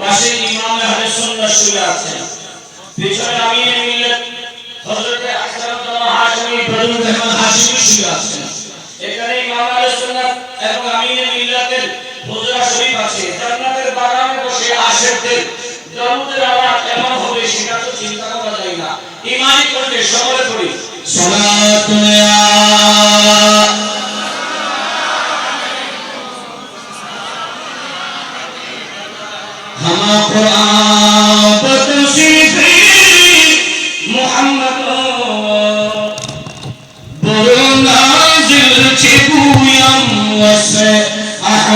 পাশে ইমাম আহলে সুন্নাহ শুয়ে আছেন পিছনে আমির মিল্লাত হযরত আশরাফ হাশমি বদরুল রহমান হাশমি শুয়ে আছেন এখানে ইমাম আহলে সুন্নাহ এবং আমির মিল্লাতের হুজরা শরীফ আছে। জান্নাতের বাগানে বসে আশেকদের দরুদের আওয়াজ কেমন হবে সেটা তো চিন্তা করা যায় না। ইমানি করতে, সকলে পড়ি। সালাতুন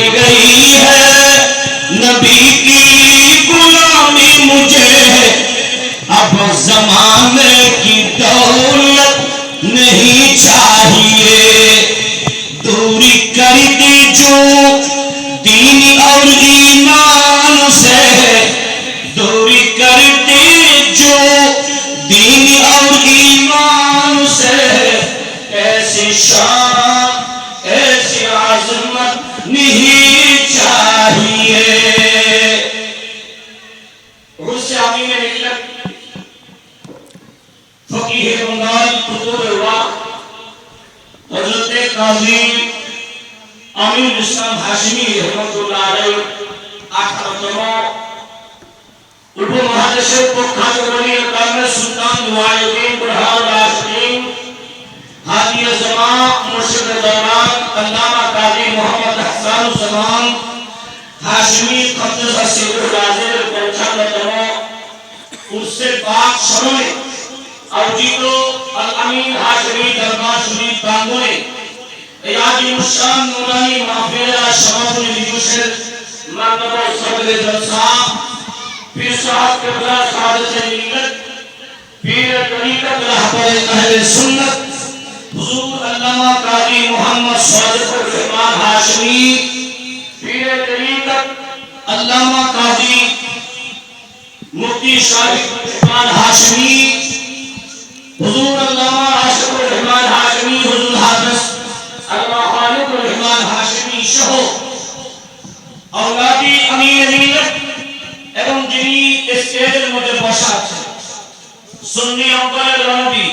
گئی ہے۔ نبی کی مجھے اب زمانے کی دولت نہیں چاہ হযরতে কাজী আমিনুল ইসলাম হাশমি রহমাতুল্লাহ আলাইহি 18তম উপমহাদেশের প্রখ্যাত বলি কামে সুলতান ওয়াইদিন বুরহান রাশিদিন হাদিয়ে জামা মুর্শিদ দৌরান আল্লামা কাজী মোহাম্মদ হাসান জামান হাশমি কদ্দস সিরুল গাজীর পঞ্চান্নতম উর্সে পাক স্মরণে আয়োজিত আল আমিন হাশমি দরবার শরীফ প্রাঙ্গণে এই আজিম শান নুরানি মাহফিলের সমাপনী দিবসের মানবতা উৎসবের জলসা পীর সাহেব কেবলা সাহাদত মিল্লাত পীর তরিকত রাহবার আহলে সুন্নাত হুজুর আল্লামা কাজী মোহাম্মদ সাদিকুর রহমান হাশমি পীর তরিকত আল্লামা কাজী মুফতি শাহিদ রহমান হাশমি হুজুর আল্লামা সুন্নি অঙ্কনের রণবী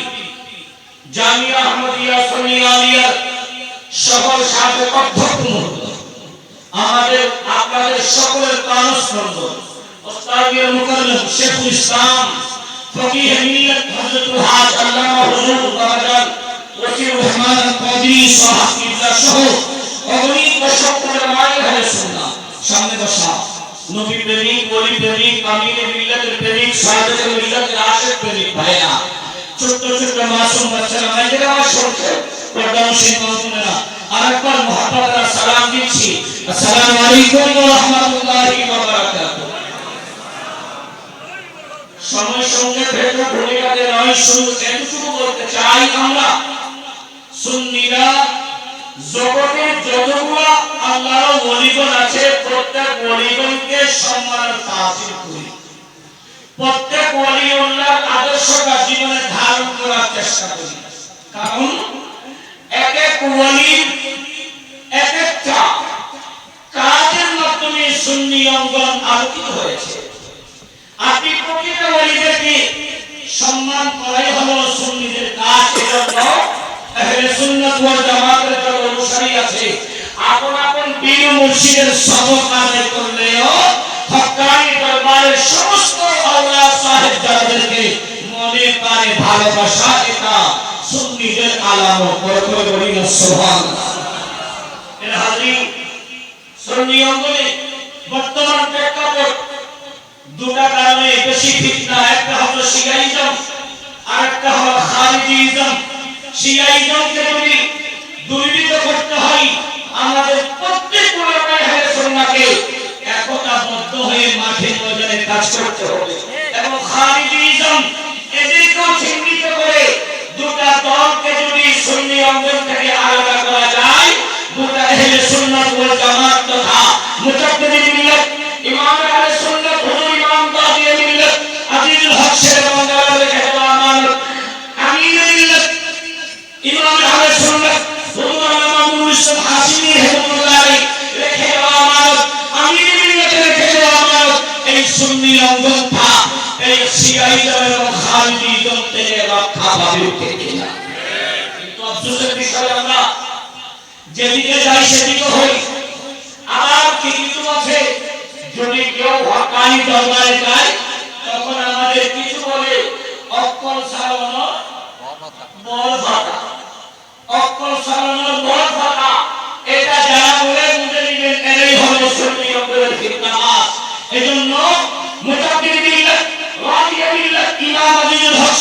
জামিয়া আহমদিয়া সুন্নি আলিয়া সকল সাথে অধ্যক্ষ আমাদের, আপনাদের সকলের প্রাণস্পন্দন ওস্তাদিয়া মুকাররম শেখুল ইসলাম, ফকিহ মিল্লাত হযরতুল হাজ আল্লামা হুজুর বাজার ওসির রহমান কাদি সাহাব সহ অগণিত সকলের মায়ের শুনলাম সামনে বসা। নবী প্রেমিক ওলি প্রেমিক প্রেমিক প্রেমিক ছোট্ট ছোট্ট মাসুম মাইদের আমার শুনছে মাসুমেরা আরেকবার মহাপাতারা সালাম দিচ্ছি। আসসালামু আলাইকুম ওয়া রাহমাতুল্লাহি ওয়া বারাকাতুহু। সময় সঙ্গে ভেদ নয় শুধু এতটুকু বলতে চাই আমরা, সুন্নিরা জগতে যতগুলো আল্লাহর ওলিগণ আছে, প্রত্যেক ওলিগণকে সম্মান তাসির করি। প্রত্যেক ওলিউল্লাহর আদর্শটা জীবনে ধারণ করার চেষ্টা করি। কারণ এক এক ওলির এক একটা কাজের মাধ্যমে সুন্নি অঙ্গন আলোকিত হয়েছে। আপনি প্রকৃত ওলিদেরকে সম্মান করাই হলো সুন্নিদের কাজ, এজন্য সুন্নাত ওয়াল জামাতের যারা অনুসারী আছে। আপন আপন পীর মুর্শিদের সবক আদায় করলেও হক্কানি দরবারের সমস্ত আল্লাহ সাহেব যাদেরকে মনে পারে ভালোবাসা, এটা সুন্নিদের আলামত। করে করে বলি না, সুবহানাল্লাহ। এর হাজির সুন্নি অঙ্গনে বর্তমান প্রেক্ষাপট দুটা কারণে বেশি ফিতনা একটা হলো খারিজিজম শিয়াইজমকে যদি দূরীভূত করতে হয় আমাদের প্রত্যেক সুন্নাহকে একতাবদ্ধ হয়ে মাঠে ময়দানে কাজ করতে হবে। এবং খারিজিজম যেদিকে যাই সেদিকে হই। আবার কি কিছু আছে যদি কেউ হকানি দরবারে যায়, তখন আমাদের কিছু বলে, অক্কল সারানো বড় ভাতা। সারানোর বড় এটা যারা বলে বুঝে নিবেন এরাই অঙ্গের এজন্য মুতাব্বির বিল্লাহ রাদিয়া বিল্লাহ, ইমাম হক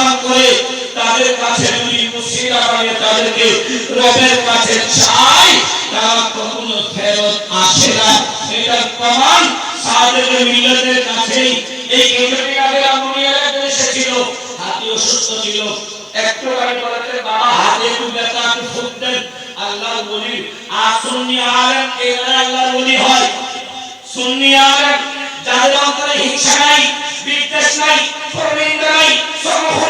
সম্মান করে তাদের কাছে যদি মুর্শিদা বানিয়ে তাদেরকে রবের কাছে চাই, তারা কখনো ফেরত আসে না। এটার প্রমাণ সাদের মিল্লাতের কাছেই। এই কেন্দ্রটি আগে আমনিয়ার এসেছিল হাতি অসুস্থ ছিল। একটু গাড়ি বলেছে বাবা, হাতে একটু ব্যথা, একটু ফুট দেন। বলি, আর আলেম এরা আল্লাহ বলি হয়। সুন্নি আলেম যাদের অন্তরে হিংসা নাই, বিদ্বেষ নাই পরনিন্দা নাই সমখরি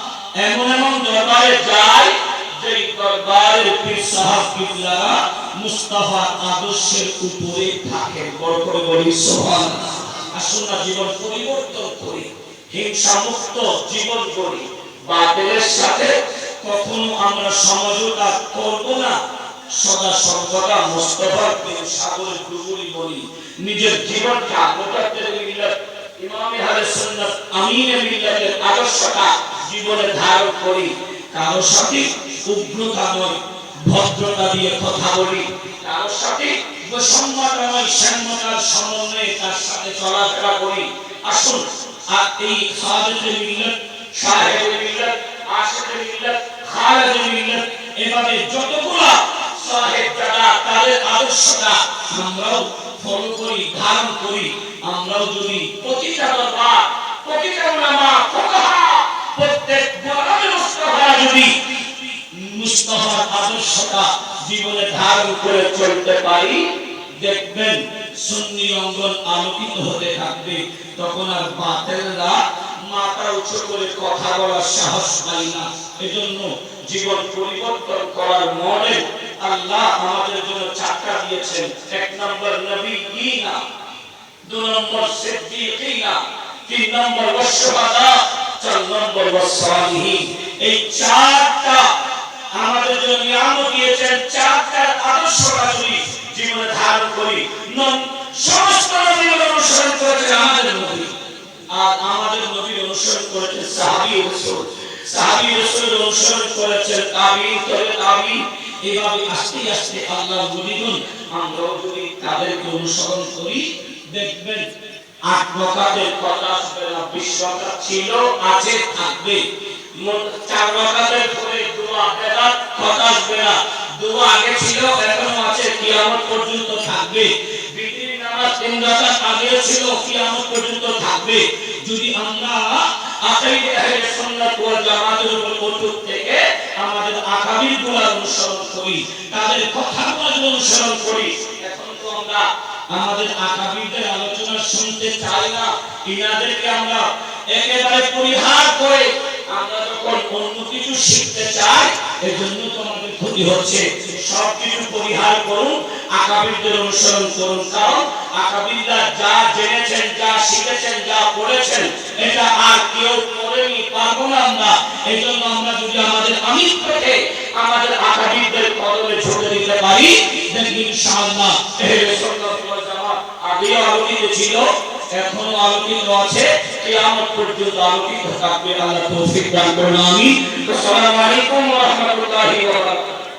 এমন এমন দরবারে যাই যে দরবারের পীর সাহাব কিবলারা মুস্তাফার আদর্শের উপরে থাকে বড় করে বলি, সুবহানাল্লাহ। আসুন না, জীবন পরিবর্তন করি হিংসা মুক্ত জীবন করি। বাতিলের সাথে কখনো আমরা সমঝোতা করব না। সদা সর্বদা মুস্তফার প্রেম সাগরের ডুবুরি বলি। নিজের জীবনকে মোতাদ্দের মিল্লাত ইমামে আহলে সুন্নাত আমিনে মিল্লাতের আদর্শটা জীবনে ধারণ করি, কারও সাথে উগ্রতা নয় ভদ্রতা দিয়ে কথা বলি, কারও সাথে বৈষম্যতা নয় সাম্যতার সমন্বয়ে তার সাথে চলাফেরা করি। আসুন, আর এই খালেদের মিল্লাত সাহেবের মিল্লাত আশেকের মিল্লাত খালেদের মিল্লাত এভাবে যতগুলা সাহেব যারা, তাদের আদর্শটা আমরাও ফলো করি, ধারণ করি। আমরাও যদি প্রতিটা দরবার প্রতিটা উলামা ফুকাহা প্রত্যেক গোলামে মুস্তাফা যদি মুস্তাফার আদর্শটা জীবনে ধারণ করে চলতে পারি, দেখবেন সুন্নি অঙ্গন আলোকিত হতে থাকবে। তখন আর বাতেলরা মাথা উঁচু করে কথা বলার সাহস পাই না। এজন্য জীবন পরিবর্তন করার মডেল আল্লাহ আমাদের জন্য চাকা দিয়েছেন। এক নম্বর নবী ইনা দু নম্বর সিদ্দিকিনা তিন নম্বর ওয়াসহাদা চার নম্বর ওয়াসালিহিন এই চারটা আমাদের জন্য নিয়ামত দিয়েছেন, চারটার আদর্শটা যদি জীবনে ধারণ করি সমস্ত নবীর অনুসরণ করেছে আমাদের নবী। আর আমাদের নবীর অনুসরণ করেছে সাহাবী রাসূল। সাহাবী রাসূল অনুসরণ করেছেন তাবিঈন তবে তাবিঈন এভাবে আস্তে আস্তে আল্লাহ বলিগুন আমরাও যদি তাদেরকে অনুসরণ করি, দেখবেন আট রকাতের কথা বিশ্বকাপ ছিল, আছে, থাকবে। চার রকাতের পরে দোয়া বেদাত কথা আসবে দোয়া আগে ছিল, এখনও আছে, কিয়ামত পর্যন্ত থাকবে। বিতির নামাজ তিন রাকাত আগে ছিল, কিয়ামত পর্যন্ত থাকবে। যদি আমরা আকাইদে আহলে সুন্নাত ওয়াল জামাতের উপর অটুট থেকে আমাদের আকাবিরগুলা অনুসরণ করি, তাদের কথাগুলো যদি অনুসরণ করি, এখন তো আমরা আমাদের আকাবিরদের আলোচনা শুনতে চাই না। ইনাদেরকে আমরা একেবারে পরিহার করে আমরা যখন অন্য কিছু শিখতে চাই এজন্য তো আমাদের ক্ষতি হচ্ছে। সব কিছু পরিহার করুন, আকাবিরদের অনুসরণ করুন। কারণ আকাবিররা যা জেনেছেন, যা শিখেছেন, যা পড়েছেন, এটা আর কেউ পড়েনি, পারব না আমরা। এই জন্য আমরা যদি আমাদের আমির থেকে আমাদের আকাবিরদের কদমে ঝুঁকে দিতে পারি ইনশাআল্লাহ এহলে আগেও আলোকিত ছিল, এখনও আলোকিত আছে। কিয়ামত পর্যন্ত আলোকিত থাকবে, আল্লাহ তৌফিক দান করুন, আমিন। আসসালামু আলাইকুম ওয়া রাহমাতুল্লাহি ওয়া বারাকাতুহু।